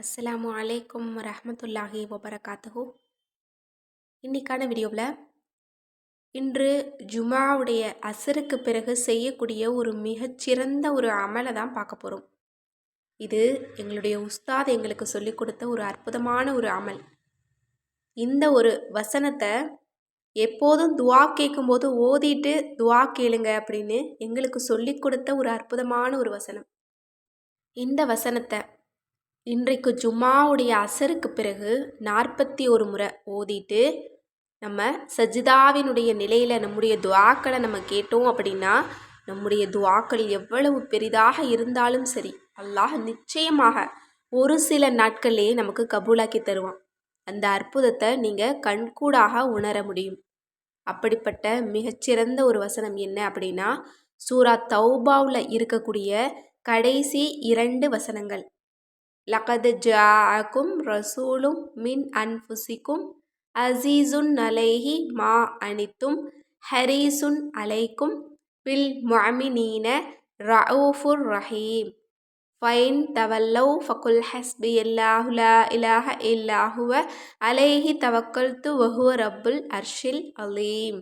அஸ்ஸலாமு அலைக்கும் ரஹமத்துல்லாஹி வபரகாத்தஹூ. இன்னைக்கான வீடியோவில் இன்று ஜுமாவுடைய அசருக்கு பிறகு செய்யக்கூடிய ஒரு மிகச்சிறந்த ஒரு அமலை தான் பார்க்க போகிறோம் இது எங்களுடைய உஸ்தாத் எங்களுக்கு சொல்லிக் கொடுத்த ஒரு அற்புதமான ஒரு அமல். இந்த ஒரு வசனத்தை எப்போதும் துவா கேட்கும்போது ஓதிட்டு துவா கேளுங்க அப்படின்னு எங்களுக்கு சொல்லிக் கொடுத்த ஒரு அற்புதமான ஒரு வசனம். இந்த வசனத்தை இன்றைக்கு ஜும்மாவுடைய அசருக்கு பிறகு நாற்பத்தி ஒரு முறை ஓதிட்டு நம்ம சஜிதாவினுடைய நிலையில் நம்முடைய துவாக்களை நம்ம கேட்டோம் அப்படின்னா நம்முடைய துவாக்கள் எவ்வளவு பெரிதாக இருந்தாலும் சரி அல்லாஹ் நிச்சயமாக ஒரு சில நாட்களே நமக்கு கபூலாக்கி தருவான். அந்த அற்புதத்தை நீங்கள் கண்கூடாக உணர முடியும். அப்படிப்பட்ட மிகச்சிறந்த ஒரு வசனம் என்ன அப்படின்னா சூரா தௌபாவில் இருக்கக்கூடிய கடைசி இரண்டு வசனங்கள். லகது ஜாஅக்கும் ரசூலும் மின் அன்புசிக்கும் அசீசுன் அலைஹி மா அனித்தும் ஹரீசுன் அலைக்கும் பில் முஅமினீன ரவுஃபுர் ரஹீம் ஃபைன் தவல்லவ் ஃபகுல் ஹஸ்பி அல்லாஹுலா இலாஹ இல்லாஹுவ அலைஹி தவக்கல்து வஹுவ ரப்புல் அர்ஷில் அலீம்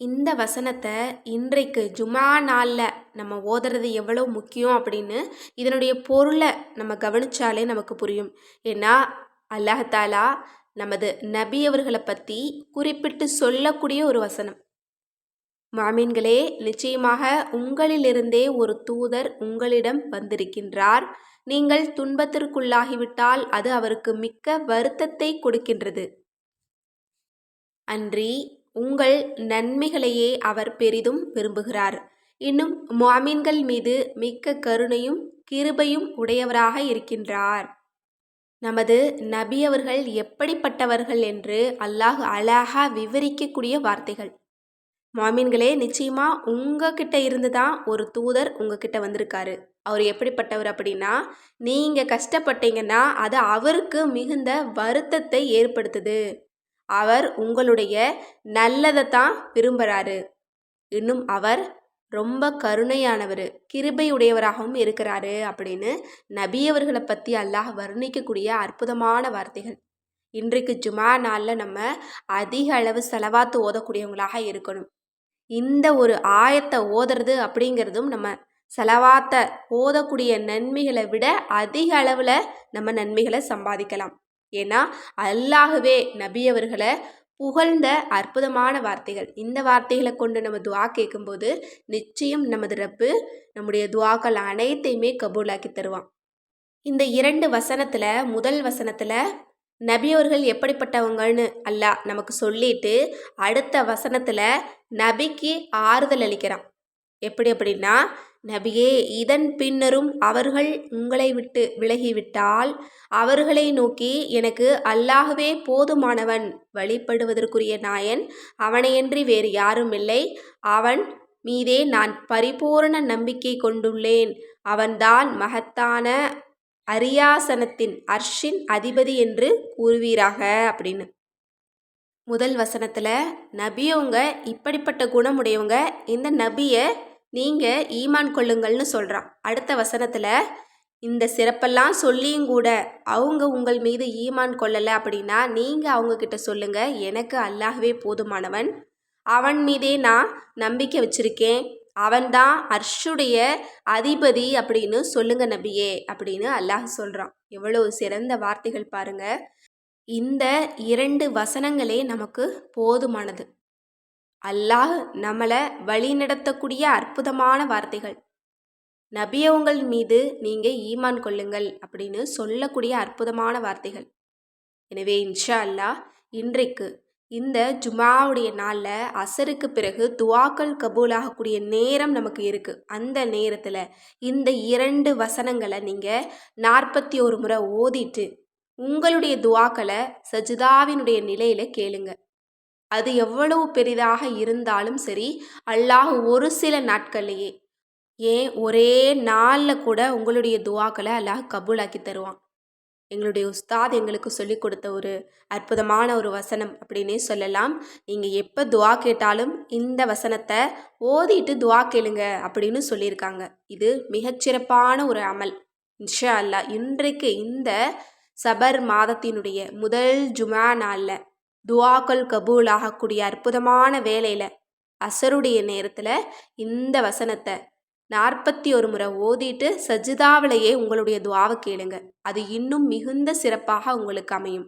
இந்த வசனத்தை இன்றைக்கு ஜுமா நாளில் நம்ம ஓதுறது எவ்வளோ முக்கியம் அப்படின்னு இதனுடைய பொருளை நம்ம கவனித்தாலே நமக்கு புரியும். ஏன்னா அல்லாஹாலா நமது நபி அவர்களை பற்றி குறிப்பிட்டு சொல்லக்கூடிய ஒரு வசனம். மாமீன்களே நிச்சயமாக உங்களிலிருந்தே ஒரு தூதர் உங்களிடம் வந்திருக்கின்றார். நீங்கள் துன்பத்திற்குள்ளாகிவிட்டால் அது அவருக்கு மிக்க வருத்தத்தை கொடுக்கின்றது. அன்றி உங்கள் நன்மைகளையே அவர் பெரிதும் விரும்புகிறார். இன்னும் மாமீன்கள் மீது மிக்க கருணையும் கிருபையும் உடையவராக இருக்கின்றார். நமது நபி அவர்கள் எப்படிப்பட்டவர்கள் என்று அல்லாஹ் அழகா விவரிக்கக்கூடிய வார்த்தைகள். மாமீன்களே நிச்சயமா உங்ககிட்ட இருந்து தான் ஒரு தூதர் உங்ககிட்ட வந்திருக்காரு. அவர் எப்படிப்பட்டவர் அப்படின்னா நீங்கள் கஷ்டப்பட்டீங்கன்னா அது அவருக்கு மிகுந்த வருத்தத்தை ஏற்படுத்துது. அவர் உங்களுடைய நல்லதை தான் விரும்புகிறாரு இன்னும் அவர் ரொம்ப கருணையானவர் கிருபையுடையவராகவும் இருக்கிறாரு அப்படின்னு நபியவர்களை பற்றி அல்லாஹ் வர்ணிக்கக்கூடிய அற்புதமான வார்த்தைகள். இன்றைக்கு ஜுமா நாளில் நம்ம அதிக அளவு செலவாத்து ஓதக்கூடியவங்களாக இருக்கணும். இந்த ஒரு ஆயத்தை ஓதுறது அப்படிங்கிறதும் நம்ம செலவாத்த ஓதக்கூடிய நன்மைகளை விட அதிக அளவில் நம்ம நன்மைகளை சம்பாதிக்கலாம். ஏன்னா அல்லாகவே நபி அவர்களை புகழ்ந்த அற்புதமான வார்த்தைகள். இந்த வார்த்தைகளை கொண்டு நம்ம துவா கேட்கும்போது நிச்சயம் நமது ரப்பு நம்முடைய துவாக்கள் அனைத்தையுமே கபூலாக்கி தருவான். இந்த இரண்டு வசனத்தில் முதல் வசனத்தில் நபி அவர்கள் எப்படிப்பட்டவங்கன்னு அல்லாஹ் நமக்கு சொல்லிட்டு அடுத்த வசனத்தில் நபிக்கு ஆறுதல் அளிக்கிறான். எப்படி அப்படின்னா நபியே இதன் பின்னரும் அவர்கள் உங்களை விட்டு விலகிவிட்டால் அவர்களை நோக்கி எனக்கு அல்லாகவே போதுமானவன் வழிபடுவதற்குரிய நாயன் அவனையன்றி வேறு யாரும் இல்லை. அவன் மீதே நான் பரிபூரண நம்பிக்கை கொண்டுள்ளேன். அவன்தான் மகத்தான அரியாசனத்தின் அர்ஷின் அதிபதி என்று கூறுவீராக அப்படின்னு. முதல் வசனத்தில் நபியவங்க இப்படிப்பட்ட குணமுடையவங்க இந்த நபியை நீங்கள் ஈமான் கொள்ளுங்கள்னு சொல்கிறான் அடுத்த வசனத்தில் இந்த சிறப்பெல்லாம் சொல்லியும் கூட அவங்க உங்கள் மீது ஈமான் கொள்ளலை அப்படின்னா நீங்கள் அவங்கக்கிட்ட சொல்லுங்கள் எனக்கு அல்லாகவே போதுமானவன். அவன் மீதே நான் நம்பிக்கை வச்சுருக்கேன். அவன்தான் அர்ஷுடைய அதிபதி அப்படின்னு சொல்லுங்க நபியே அப்படின்னு அல்லாஹ் சொல்கிறான் எவ்வளோ சிறந்த வார்த்தைகள் பாருங்கள் இந்த இரண்டு வசனங்களே நமக்கு போதுமானது. அல்லாஹ் நம்மளை வழிநடத்தக்கூடிய அற்புதமான வார்த்தைகள். நபியவங்கள் மீது நீங்கள் ஈமான் கொள்ளுங்கள் அப்படின்னு சொல்லக்கூடிய அற்புதமான வார்த்தைகள். எனவே இன்ஷா அல்லாஹ் இன்றைக்கு இந்த ஜுமாவுடைய நாளில் அசருக்கு பிறகு துவாக்கள் கபூலாகக்கூடிய நேரம் நமக்கு இருக்குது அந்த நேரத்தில் இந்த இரண்டு வசனங்களை நீங்கள் நாற்பத்தி ஒரு முறை ஓதிட்டு உங்களுடைய துவாக்களை சஜிதாவினுடைய நிலையில் கேளுங்கள் அது எவ்வளவு பெரிதாக இருந்தாலும் சரி அல்லாஹ் ஒரு சில நாட்கள்லேயே ஏன் ஒரே நாளில் கூட உங்களுடைய துவாக்களை அல்லாஹ் கபூலாக்கி தருவான். எங்களுடைய உஸ்தாத் எங்களுக்கு சொல்லிக் கொடுத்த ஒரு அற்புதமான ஒரு வசனம் அப்படின்னே சொல்லலாம். நீங்கள் எப்போ துவா கேட்டாலும் இந்த வசனத்தை ஓதிட்டு துவா கேளுங்க அப்படின்னு சொல்லியிருக்காங்க. இது மிகச்சிறப்பான ஒரு அமல். இன்ஷா அல்லாஹ் இன்றைக்கு இந்த சபர் மாதத்தினுடைய முதல் ஜுமா நாளில் துவாக்கள் கபூல் ஆகக்கூடிய அற்புதமான வேலையில் அசருடைய நேரத்தில் இந்த வசனத்தை நாற்பத்தி ஒரு முறை ஓதிட்டு சஜிதாவிலேயே உங்களுடைய துவாவை கேளுங்க. அது இன்னும் மிகுந்த சிறப்பாக உங்களுக்கு அமையும்.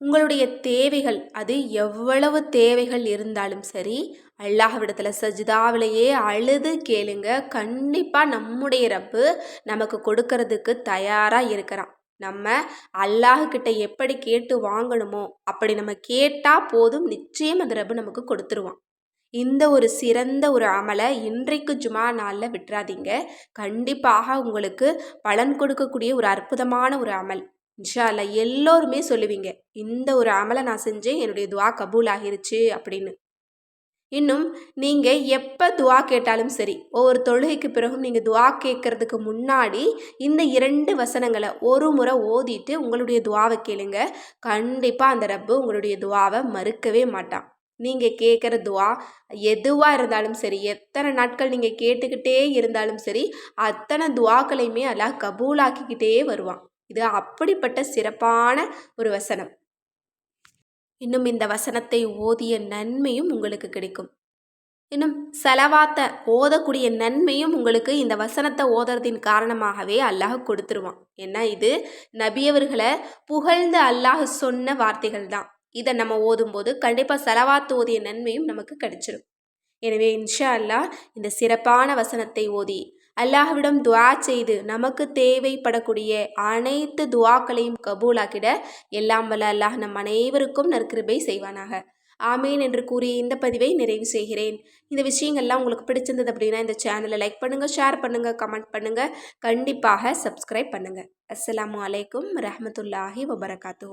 உங்களுடைய தேவைகள் அது எவ்வளவு தேவைகள் இருந்தாலும் சரி அல்லாஹ்விடத்தில் சஜிதாவிலேயே அழுது கேளுங்க. கண்டிப்பாக நம்முடைய ரப்பு நமக்கு கொடுக்கறதுக்கு தயாராக இருக்கிறான். நம்ம அல்லாஹுக்கிட்ட எப்படி கேட்டு வாங்கணுமோ அப்படி நம்ம கேட்டால் போதும். நிச்சயம் அந்த ரப்பு நமக்கு கொடுத்துருவான். இந்த ஒரு சிறந்த ஒரு அமலை இன்றைக்கு ஜுமா நாளில் விட்டுறாதீங்க. கண்டிப்பாக உங்களுக்கு பலன் கொடுக்கக்கூடிய ஒரு அற்புதமான ஒரு அமல். இன்ஷா அல்லா எல்லோருமே சொல்லுவீங்க இந்த ஒரு அமலை நான் செஞ்சேன் என்னுடைய துவா கபூல் ஆகிருச்சு அப்படின்னு. இன்னும் நீங்கள் எப்போ துவா கேட்டாலும் சரி ஒவ்வொரு தொழுகைக்கு பிறகும் நீங்கள் துவா கேட்கறதுக்கு முன்னாடி இந்த இரண்டு வசனங்களை ஒரு முறை ஓதிட்டு உங்களுடைய துவாவை கேளுங்க. கண்டிப்பாக அந்த ரப்பு உங்களுடைய துவாவை மறுக்கவே மாட்டான். நீங்கள் கேட்குற துவா எதுவாக இருந்தாலும் சரி எத்தனை நாட்கள் நீங்கள் கேட்டுக்கிட்டே இருந்தாலும் சரி அத்தனை துவாக்களையுமே அல்லாஹ் கபூலாக்கிக்கிட்டே வருவான். இது அப்படிப்பட்ட சிறப்பான ஒரு வசனம். இன்னும் இந்த வசனத்தை ஓதிய நன்மையும் உங்களுக்கு கிடைக்கும். இன்னும் செலவாத்த ஓதக்கூடிய நன்மையும் உங்களுக்கு இந்த வசனத்தை ஓதுறதின் காரணமாகவே அல்லாஹ் கொடுத்துருவான். ஏன்னா இது நபியவர்களை புகழ்ந்து அல்லாஹ் சொன்ன வார்த்தைகள் தான். இதை நம்ம ஓதும்போது கண்டிப்பாக செலவாத்து ஓதிய நன்மையும் நமக்கு கிடைச்சிடும் எனவே இன்ஷா அல்லாஹ் இந்த சிறப்பான வசனத்தை ஓதி அல்லாஹ்விடம் துவா செய்து நமக்கு தேவைப்படக்கூடிய அனைத்து துவாக்களையும் கபூலாக்கிட எல்லாம் வல்ல அல்லாஹ் நம் அனைவருக்கும் நற்கிருபை செய்வானாக. ஆமீன் என்று கூறி இந்த பதிவை நிறைவு செய்கிறேன். இந்த விஷயங்கள்லாம் உங்களுக்கு பிடிச்சிருந்தது அப்படின்னா இந்த சேனலை லைக் பண்ணுங்கள் ஷேர் பண்ணுங்கள் கமெண்ட் பண்ணுங்கள் கண்டிப்பாக சப்ஸ்கிரைப் பண்ணுங்கள் அஸ்லாம் வலைக்கம் ரஹமத்துல்லாஹி வபரகாத்து